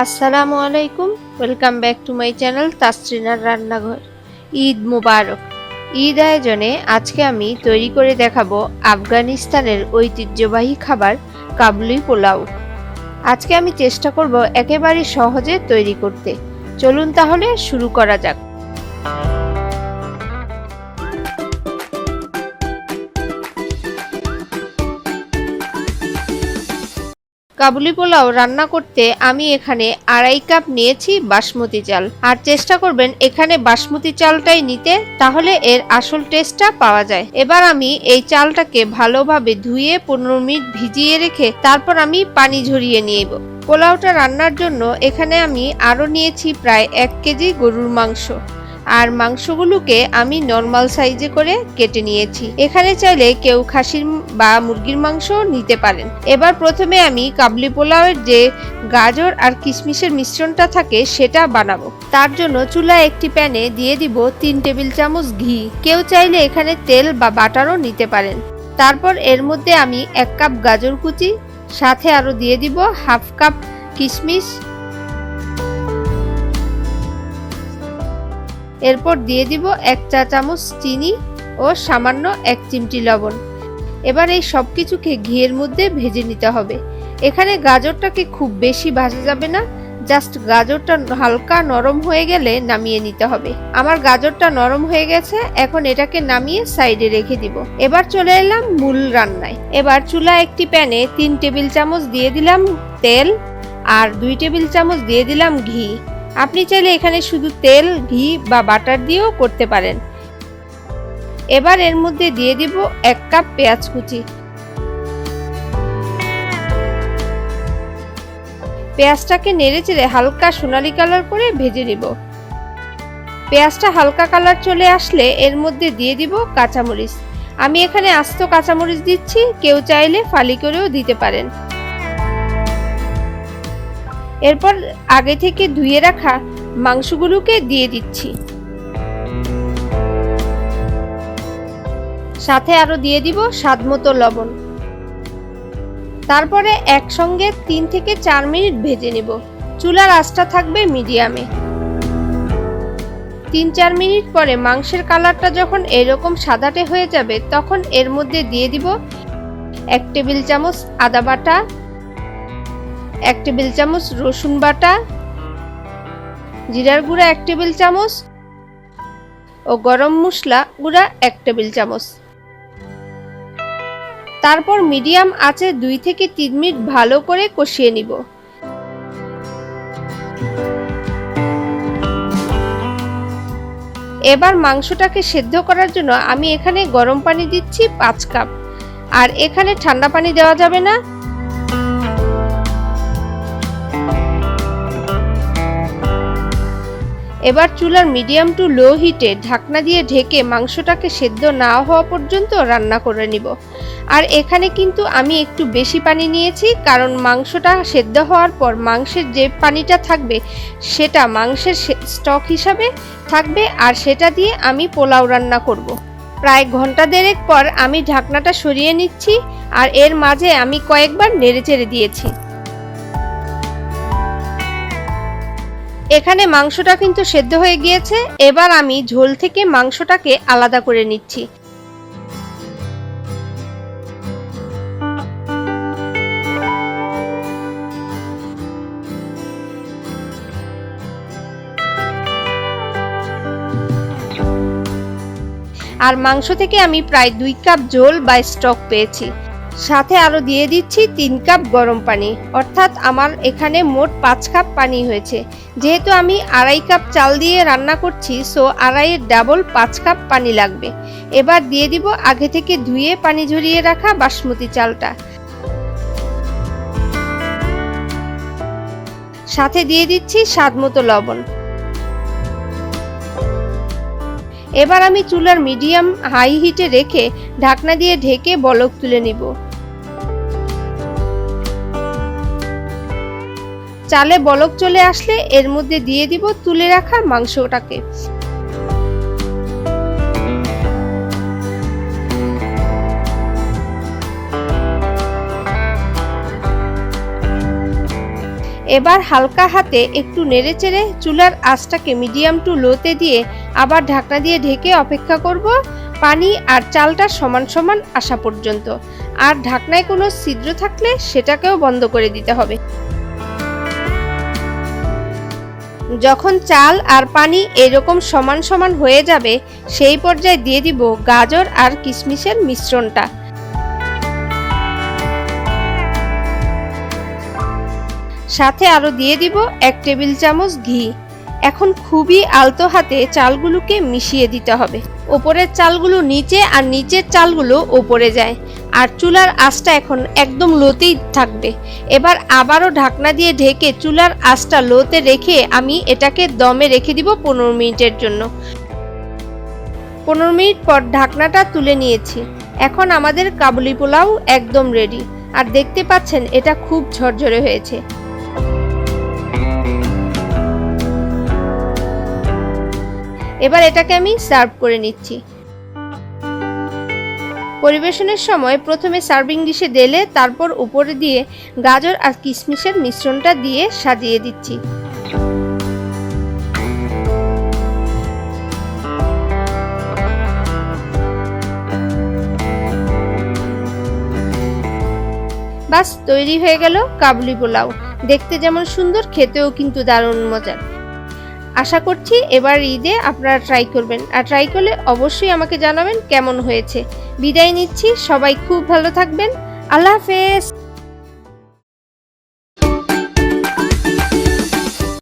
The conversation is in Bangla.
আসসালামু আলাইকুম, welcome back to my channel তাসরিনার রান্নাঘর। ঈদ মুবারক। ঈদ আয়োজনে আজকে আমি তৈরি করে দেখাবো আফগানিস্তানের ঐতিহ্যবাহী খাবার কাবুলি পোলাও। আজকে আমি চেষ্টা করব একেবারে সহজে তৈরি করতে। চলুন তাহলে শুরু করা যাক। কাবুলি পোলাও রান্না করতে আমি এখানে আড়াই কাপ নিয়েছি বাসমতি চাল। আর চেষ্টা করবেন এখানে বাসমতি চালটাই নিতে, তাহলে এর আসল টেস্টটা পাওয়া যায়। এবার আমি এই চালটাকে ভালোভাবে ধুয়ে পনেরো মিনিট ভিজিয়ে রেখে তারপর আমি পানি ঝরিয়ে নিয়ে পোলাওটা রান্নার জন্য এখানে আমি আরও নিয়েছি প্রায় এক কেজি গরুর মাংস। আর মাংসগুলোকে আমি নর্মাল সাইজে করে কেটে নিয়েছি। এখানে চাইলে কেউ খাসির বা মুরগির মাংস নিতে পারেন। এবার প্রথমে আমি কাবলি পোলাওয়ের যে গাজর আর কিশমিশের মিশ্রণটা থাকে সেটা বানাবো। তার জন্য চুলায় একটি প্যানে দিয়ে দিব তিন টেবিল চামচ ঘি। কেউ চাইলে এখানে তেল বা বাটারও নিতে পারেন। তারপর এর মধ্যে আমি এক কাপ গাজর কুচি, সাথে আরও দিয়ে দিব হাফ কাপ কিশমিশ এরপর দিয়ে দিব এক চা চামচ চিনি ও সামান্য এক চিমটি লবণ। এবার এই সব কিছুকে ঘিয়ের মধ্যে ভেজে নিতে হবে। এখানে গাজরটাকে খুব বেশি ভাজা যাবে না, জাস্ট গাজরটা হালকা নরম হয়ে গেলে নামিয়ে নিতে হবে। আমার গাজরটা নরম হয়ে গেছে, এখন এটাকে নামিয়ে সাইডে রেখে দিব। এবার চলে এলাম মূল রান্নায়। এবার চুলা একটি প্যানে তিন টেবিল চামচ দিয়ে দিলাম তেল আর দুই টেবিল চামচ দিয়ে দিলাম ঘি। আপনি চাইলে এখানে শুধু তেল, ঘি বা বাটার দিয়েও করতে পারেন। এবার এর মধ্যে দিয়ে দিব এক কাপ পেঁয়াজ কুচি। পেঁয়াজটাকে নেড়ে চেড়ে হালকা সোনালি কালার করে ভেজে নিব। পেঁয়াজটা হালকা কালার চলে আসলে এর মধ্যে দিয়ে দিব কাঁচামরিচ। আমি এখানে আস্ত কাঁচামরিচ দিচ্ছি, কেউ চাইলে ফালি করেও দিতে পারেন। এরপর আগে থেকে ধুয়ে রাখা মাংসগুলোকে দিয়ে দিচ্ছি। সাথে আরও দিয়ে দিব স্বাদ মতো লবণ। তারপরে একসঙ্গে তিন থেকে চার মিনিট ভেজে নেব। চুলার আঁচটা থাকবে মিডিয়ামে। তিন চার মিনিট পরে মাংসের কালারটা যখন এরকম সাদাটে হয়ে যাবে, তখন এর মধ্যে দিয়ে দিব এক টেবিল চামচ আদা বাটা এক টেবিল চামচ রসুন বাটা, জিরার গুঁড়া এক টেবিল চামচ ও গরম মশলা গুঁড়া এক টেবিল চামচ। তারপর মিডিয়াম আঁচে দুই থেকে তিন মিনিট ভালো করে কষিয়ে নিব। এবার মাংসটাকে সেদ্ধ করার জন্য আমি এখানে গরম পানি দিচ্ছি পাঁচ কাপ। আর এখানে ঠান্ডা পানি দেওয়া যাবে না। এবার চুলার মিডিয়াম টু লো হিটে ঢাকনা দিয়ে ঢেকে মাংসটাকে সেদ্ধ না হওয়া পর্যন্ত রান্না করে নিব আর এখানে কিন্তু আমি একটু বেশি পানি নিয়েছি, কারণ মাংসটা সেদ্ধ হওয়ার পর মাংসের যে পানিটা থাকবে, সেটা মাংসের স্টক হিসাবে থাকবে আর সেটা দিয়ে আমি পোলাও রান্না করব। প্রায় ঘণ্টা দেড়েক পর আমি ঢাকনাটা সরিয়ে নিচ্ছি আর এর মাঝে আমি কয়েকবার নেড়েচেড়ে দিয়েছি এখানে মাংসটা কিন্তু সেদ্ধ হয়ে গিয়েছে। এবার আমি ঝোল থেকে মাংসটাকে আলাদা করে নিচ্ছি। আর মাংস থেকে আমি প্রায় দুই কাপ ঝোল বা স্টক পেয়েছি। সাথে আরও দিয়ে দিচ্ছি তিন কাপ গরম পানি। অর্থাৎ আমার এখানে মোট পাঁচ কাপ পানি হয়েছে। যেহেতু আমি আড়াই কাপ চাল দিয়ে রান্না করছি সো আড়াইয়ের ডাবল পাঁচ কাপ পানি লাগবে। এবার দিয়ে দিব আগে থেকে ধুয়ে পানি ঝরিয়ে রাখা বাসমতি চালটা। সাথে দিয়ে দিচ্ছি স্বাদ মতো লবণ। এবার আমি চুলার মিডিয়াম হাই হিটে রেখে ঢাকনা দিয়ে ঢেকে বলক তুলে নিব। চালে বলক চলে আসলে এর মধ্যে দিয়ে দিব তুলে রাখা মাংসটাকে। এবার হালকা হাতে একটু নেড়েচেড়ে চুলার আঁচটাকে মিডিয়াম টু লোতে দিয়ে আবার ঢাকনা দিয়ে ঢেকে অপেক্ষা করব পানি আর চালটা সমান সমান আসা পর্যন্ত। আর ঢাকনায় কোনো ছিদ্র থাকলে সেটাকেও বন্ধ করে দিতে হবে। যখন চাল আর পানি এরকম সমান সমান হয়ে যাবে, সেই পর্যায়ে দিয়ে দিব গাজর আর কিশমিশের মিশ্রণটা। সাথে আরও দিয়ে দিব এক টেবিল চামচ ঘি। এখন খুবই আলতো হাতে চালগুলোকে মিশিয়ে দিতে হবে। ওপরের চালগুলো নিচে আর নিচের চালগুলো ওপরে যায়। আর চুলার আঁচটা এখন একদম লোতেই থাকবে। এবার আবারও ঢাকনা দিয়ে ঢেকে চুলার আঁচটা লোতে রেখে আমি এটাকে দমে রেখে দিব পনেরো মিনিটের জন্য। পনেরো মিনিট পর ঢাকনাটা তুলে নিয়েছি। এখন আমাদের কাবুলি পোলাও একদম রেডি আর দেখতে পাচ্ছেন, এটা খুব ঝরঝরে হয়েছে। এবার এটাকে আমি সার্ভ করে নিচ্ছি। পরিবেশনের সময় প্রথমে সার্ভিং ডিশে ঢেলে তারপর উপরে দিয়ে গাজর আর কিশমিশের মিশ্রণটা দিয়ে সাজিয়ে দিচ্ছি। বাস, তৈরি হয়ে গেল কাবুলি পোলাও। দেখতে যেমন সুন্দর, খেতেও কিন্তু দারুণ মজার। আশা করছি এবার ঈদে আপনারা ট্রাই করবেন। আর ট্রাই করলে অবশ্যই আমাকে জানাবেন কেমন হয়েছে। বিদায় নিচ্ছি, সবাই খুব ভালো থাকবেন। আল্লাহ হাফেজ।